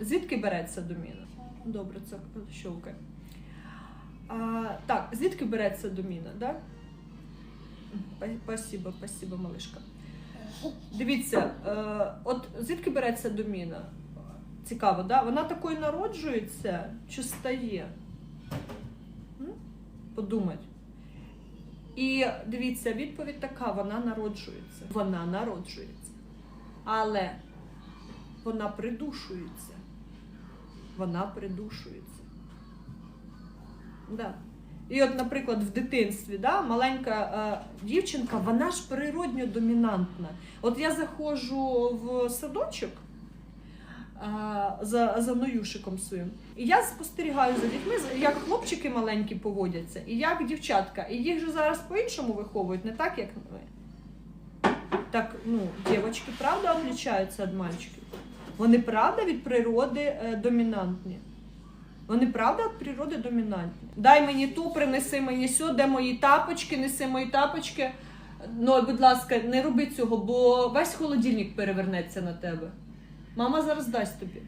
Звідки береться доміна? Добре, це. А, так, звідки береться доміна, да? Спасибо, спасибо, малишка. Дивіться, е, от звідки береться доміна? Цікаво, да? Вона такою народжується чи стає? М? Подумать. І дивіться, відповідь така: вона народжується. Вона народжується. Але вона придушується. Вона придушується. Да. І от, наприклад, в дитинстві, да, маленька е, дівчинка, вона ж природньо домінантна. От я заходжу в садочок е, за, за Ноюшиком своїм, і я спостерігаю за дітьми, як хлопчики маленькі поводяться, і як дівчатка. І їх же зараз по-іншому виховують, не так, як ми. Так, ну, дівчатки правда відрізняються від мальчиків. Вони правда від природи е, домінантні. Вони правда від природи домінантні. Дай мені ту, принеси мені сю, де мої тапочки, неси мої тапочки. Ну, будь ласка, не роби цього, бо весь холодильник перевернеться на тебе. Мама зараз дасть тобі.